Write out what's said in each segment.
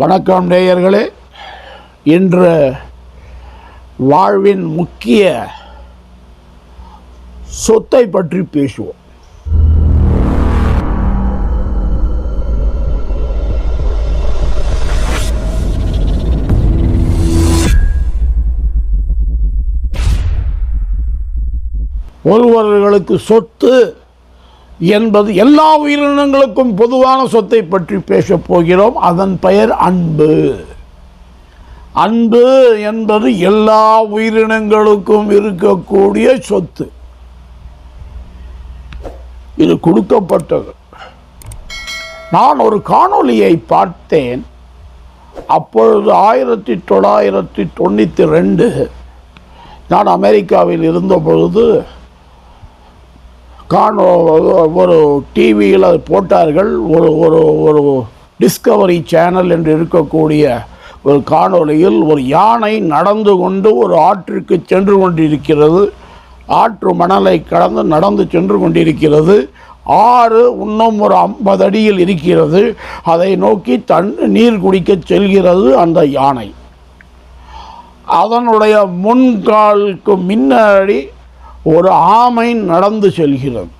வணக்கம் நேயர்களே. இன்று வாழ்வின் முக்கிய சொத்தை பற்றி பேசுவோம். ஒருவர்களுக்கு சொத்து என்பது எல்லா உயிரினங்களுக்கும் பொதுவான சொத்தை பற்றி பேசப் போகிறோம். அதன் பெயர் அன்பு. அன்பு என்பது எல்லா உயிரினங்களுக்கும் இருக்கக்கூடிய சொத்து. இது கொடுக்கப்பட்டது. நான் ஒரு காணொளியை பார்த்தேன். அப்பொழுது ஆயிரத்தி தொள்ளாயிரத்தி தொண்ணூற்றி ரெண்டு நான் அமெரிக்காவில் இருந்த பொழுது காண ஒரு டிவியில் அது போட்டார்கள் ஒரு ஒரு ஒரு டிஸ்கவரி சேனல் என்று இருக்கக்கூடிய ஒரு காணொளியில் ஒரு யானை நடந்து கொண்டு ஒரு ஆற்றுக்கு சென்று கொண்டிருக்கிறது. ஆற்று மணலை கடந்து நடந்து சென்று கொண்டிருக்கிறது. ஆறு இன்னும் ஒரு ஐம்பது அடியில் இருக்கிறது. அதை நோக்கி தன் நீர் குடிக்கச் செல்கிறது அந்த யானை. அதனுடைய முன்காலுக்கு முன்னாடி ஒரு ஆமை நடந்து செல்கிறது.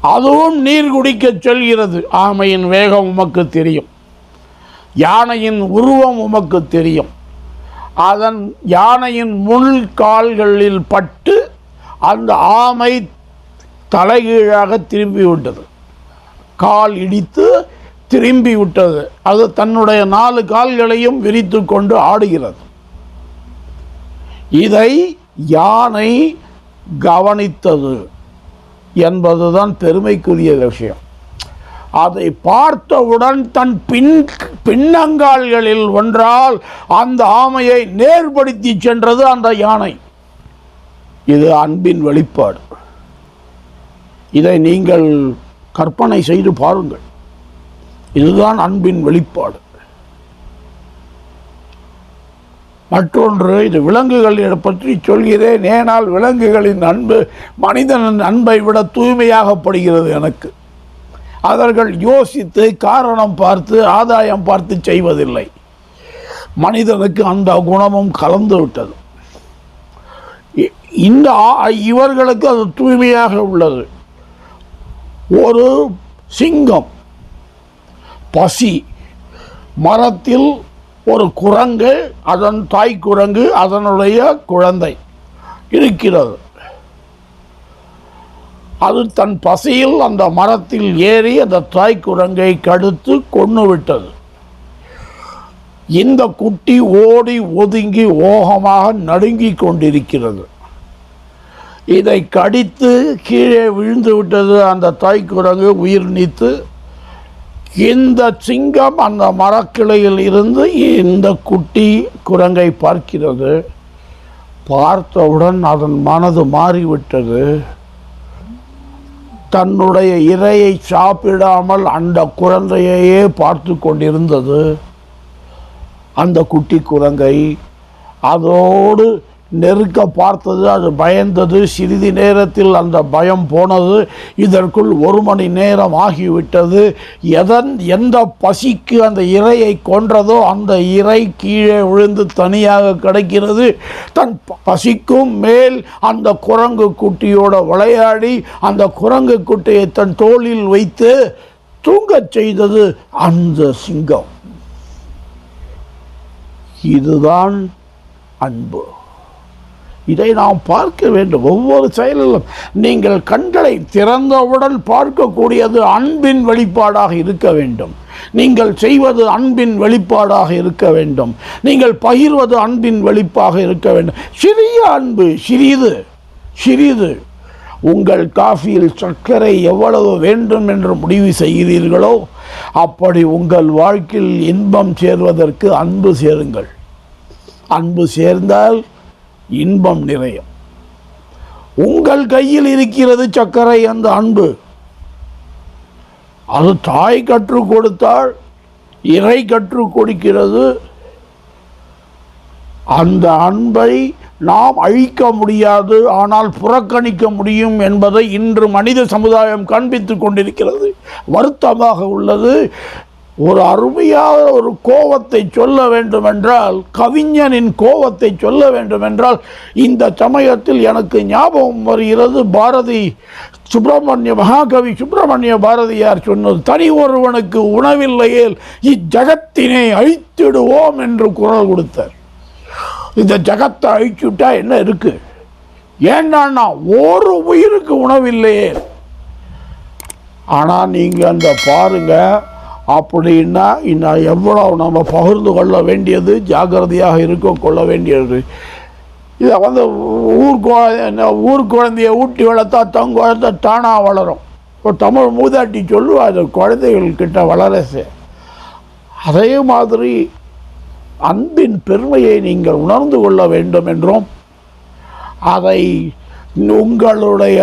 அதுவும் நீர் குடிக்கச் செல்கிறது. ஆமையின் வேகம் உமக்கு தெரியும். யானையின் உருவம் உமக்கு தெரியும். அதன் யானையின் முள் கால்களில் பட்டு அந்த ஆமை தலைகீழாக திரும்பி விட்டது கால் இடித்து திரும்பி விட்டது அது தன்னுடைய நாலு கால்களையும் விரித்து கொண்டு ஆடுகிறது. இதை யானை கவனித்தது என்பதுதான் பெருமைக்குரிய விஷயம். அதை பார்த்தவுடன் தன் பின் பின்னங்கால்களில் ஒன்றால் அந்த ஆமையை நேர்படுத்தி சென்றது அந்த யானை. இது அன்பின் வெளிப்பாடு. இதை நீங்கள் கற்பனை செய்து பாருங்கள். இதுதான் அன்பின் வெளிப்பாடு. மற்றொன்று இது விலங்குகளை பற்றி சொல்கிறேன் ஏனால் விலங்குகளின் அன்பு மனிதனின் அன்பை விட தூய்மையாகப்படுகிறது எனக்கு. அவர்கள் யோசித்து காரணம் பார்த்து ஆதாயம் பார்த்து செய்வதில்லை. மனிதனுக்கு அந்த குணமும் கலந்து விட்டது. இந்த ஆ- இவர்களுக்கு அது தூய்மையாக உள்ளது. ஒரு சிங்கம் பசி மரத்தில் ஒரு குரங்கு அதன் தாய் குரங்கு அதனுடைய குழந்தை இருக்கிறது. அது தன் பசியில் அந்த மரத்தில் ஏறி அந்த தாய் குரங்கை கடுத்து கொன்று விட்டது. இந்த குட்டி ஓடி ஒதுங்கி ஓகமாக நடுங்கி கொண்டிருக்கிறது. இதை கடித்து கீழே விழுந்து விட்டது அந்த தாய் குரங்கு உயிர் நீத்து இந்த சிங்கம் அந்த மரக்கிளையில் இருந்து இந்த குட்டி குரங்கை பார்க்கிறது. பார்த்தவுடன் அதன் மனது மாறிவிட்டது. தன்னுடைய இரையை சாப்பிடாமல் அந்த குழந்தையையே பார்த்து கொண்டிருந்தது. அந்த குட்டி குரங்கை அதோடு நெருக்க பார்த்தது அது பயந்தது. சிறிது நேரத்தில் அந்த பயம் போனது. இதற்குள் ஒரு மணி நேரம் ஆகிவிட்டது. எதன் எந்த பசிக்கு அந்த இறையை கொன்றதோ அந்த இரை கீழே விழுந்து தனியாக கிடைக்கிறது. தன் பசிக்கும் மேல் அந்த குரங்கு குட்டியோட விளையாடி அந்த குரங்கு குட்டியை தன் தோளில் வைத்து தூங்கச் செய்தது அந்த சிங்கம். இதுதான் அன்பு. இதை நாம் பார்க்க வேண்டும். ஒவ்வொரு செயலிலும் நீங்கள் கண்களை திறந்தவுடன் பார்க்கக்கூடியது அன்பின் வெளிப்பாடாக இருக்க வேண்டும். நீங்கள் செய்வது அன்பின் வெளிப்பாடாக இருக்க வேண்டும். நீங்கள் பகிர்வது அன்பின் வெளிப்பாக இருக்க வேண்டும். சிறிய அன்பு சிறிது சிறிது உங்கள் காஃபியில் சர்க்கரை எவ்வளவு வேண்டும் என்று முடிவு செய்கிறீர்களோ அப்படி உங்கள் வாழ்க்கையில் இன்பம் சேர்வதற்கு அன்பு சேருங்கள். அன்பு சேர்ந்தால் இன்பம் நிறையும். உங்கள் கையில் இருக்கிறது சர்க்கரை அந்த அன்பு. அது தாய் கற்றுக் கொடுத்தால் இறை கற்றுக் கொடுக்கிறது. அந்த அன்பை நாம் அழிக்க முடியாது ஆனால் புறக்கணிக்க முடியும் என்பதை இன்று மனித சமுதாயம் காண்பித்துக் கொண்டிருக்கிறது. வருத்தமாக உள்ளது. ஒரு அருமையான ஒரு கோவத்தை சொல்ல வேண்டுமென்றால் கவிஞனின் கோவத்தை சொல்ல வேண்டுமென்றால் இந்த சமயத்தில் எனக்கு ஞாபகம் வருகிறது பாரதி சுப்பிரமணிய மகாகவி சுப்பிரமணிய பாரதியார் சொன்னது தனி ஒருவனுக்கு உணவில்லையே இஜகத்தினை அழித்திடுவோம் என்று குரல் கொடுத்தார். இந்த ஜகத்தை அழிச்சுட்டா என்ன இருக்கு? ஏன்னா ஒரு உயிருக்கு உணவில்லையே. ஆனால் நீங்கள் அந்த பாருங்க அப்படின்னா இன்னும் எவ்வளவு நம்ம பகிர்ந்து கொள்ள வேண்டியது ஜாக்கிரதையாக இருக்கும் கொள்ள வேண்டியது. இதை வந்து ஊர் குழந்தை ஊர் குழந்தைய ஊட்டி வளர்த்தா தன் குழந்தை தானாக வளரும். இப்போ தமிழ் மூதாட்டி சொல்லுவா அது குழந்தைகள்கிட்ட வளரசு அதே மாதிரி அன்பின் பெருமையை நீங்கள் உணர்ந்து கொள்ள வேண்டும் என்றும் அதை உங்களுடைய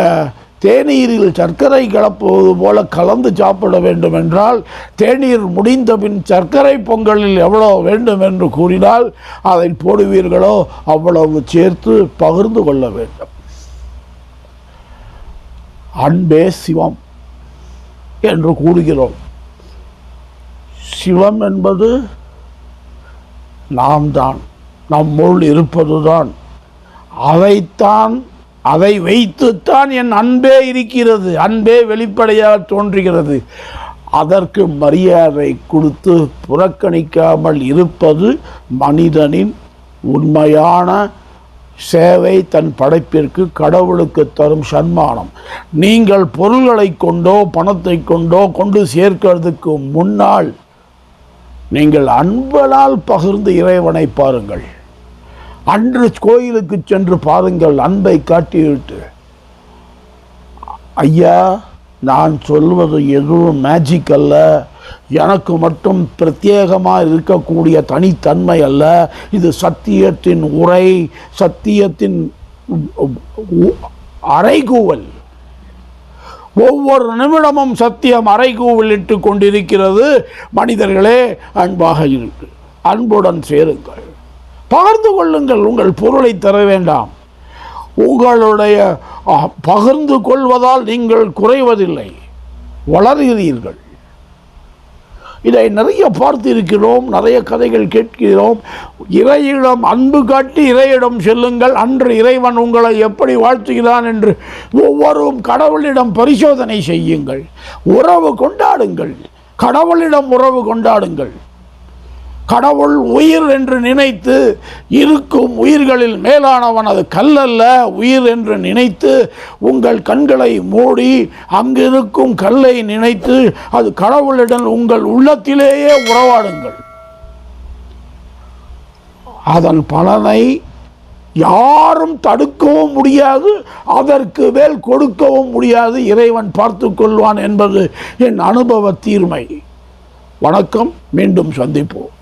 தேநீரில் சர்க்கரை கலப்புவது போல கலந்து சாப்பிட வேண்டும் என்றால் தேநீர் முடிந்த பின் சர்க்கரை பொங்கலில் எவ்வளோ வேண்டும் என்று கூறினால் அதை போடுவீர்களோ அவ்வளவு சேர்த்து பகிர்ந்து கொள்ள வேண்டும். அன்பே சிவம் என்று கூறுகிறோம். சிவம் என்பது நாம் தான் நம்முள் இருப்பதுதான். அதைத்தான் அதை வைத்துத்தான் என் அன்பே இருக்கிறது அன்பே வெளிப்படையாக தோன்றுகிறது. அதற்கு மரியாதை கொடுத்து புறக்கணிக்காமல் இருப்பது மனிதனின் உண்மையான சேவை தன் படைப்பிற்கு கடவுளுக்கு தரும் சன்மானம். நீங்கள் பொருள்களை கொண்டோ பணத்தை கொண்டோ கொண்டு சேர்க்கிறதுக்கு முன்னால் நீங்கள் அன்பலால் பகிர்ந்து இறைவனை பாருங்கள். அன்று கோயிலுக்கு சென்று பாருங்கள் அன்பை காட்டிவிட்டு. ஐயா நான் சொல்வது எதுவும் மேஜிக் அல்ல. எனக்கு மட்டும் பிரத்யேகமாக இருக்கக்கூடிய தனித்தன்மை அல்ல. இது சத்தியத்தின் உரை சத்தியத்தின் அறைகூவல். ஒவ்வொரு நிமிடமும் சத்தியம் அறைகூவல் இட்டு கொண்டிருக்கிறது. மனிதர்களே அன்பாக இருக்கு அன்புடன் சேருங்கள். பகிர்ந்து கொள்ளுங்கள் உங்கள் பொருளை தர வேண்டாம். உங்களுடைய பகிர்ந்து கொள்வதால் நீங்கள் குறைவதில்லை. வளர்கிறீர்கள். இதை நிறைய பார்த்திருக்கிறோம் நிறைய கதைகள் கேட்கிறோம். இறையிடம் அன்பு காட்டி இறையிடம் செல்லுங்கள். அன்று இறைவன் உங்களை எப்படி வாழ்த்துகிறான் என்று ஒவ்வொருவரும் கடவுளிடம் பரிசோதனை செய்யுங்கள். உறவு கொண்டாடுங்கள். கடவுளிடம் உறவு கொண்டாடுங்கள். கடவுள் உயிர் என்று நினைத்து இருக்கும் உயிர்களில் மேலானவன் அது கல்லல்ல. உயிர் என்று நினைத்து உங்கள் கண்களை மூடி அங்கிருக்கும் கல்லை நினைத்து அது கடவுளிடம் உங்கள் உள்ளத்திலேயே உறவாடுங்கள். அதன் பலனை யாரும் தடுக்கவும் முடியாது அதற்கு மேல் கொடுக்கவும் முடியாது. இறைவன் பார்த்து கொள்வான் என்பது என் அனுபவ தீர்மை. வணக்கம் மீண்டும் சந்திப்போம்.